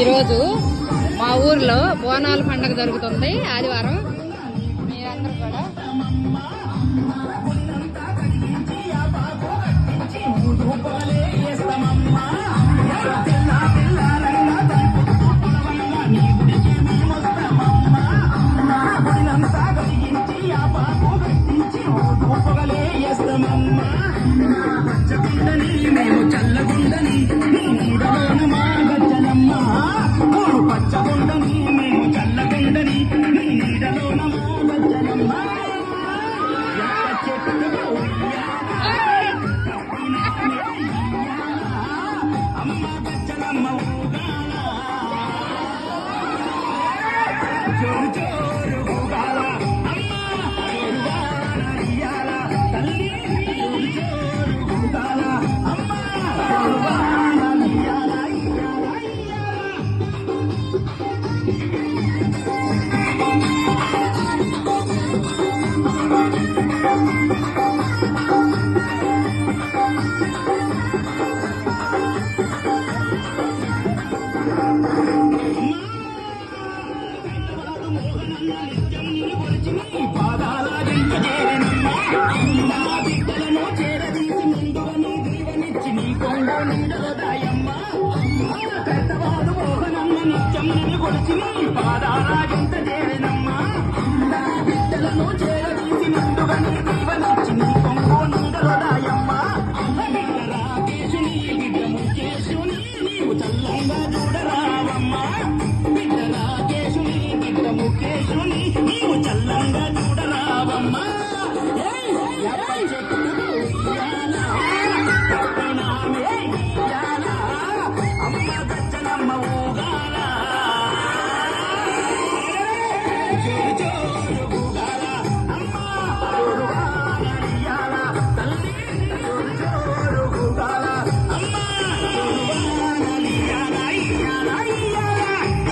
ఈరోజు మా ఊర్లో బోనాల పండగ జరుగుతుంది ఆదివారం. మీరందరూ కూడా మేము Georgia. నీవు చల్లంగా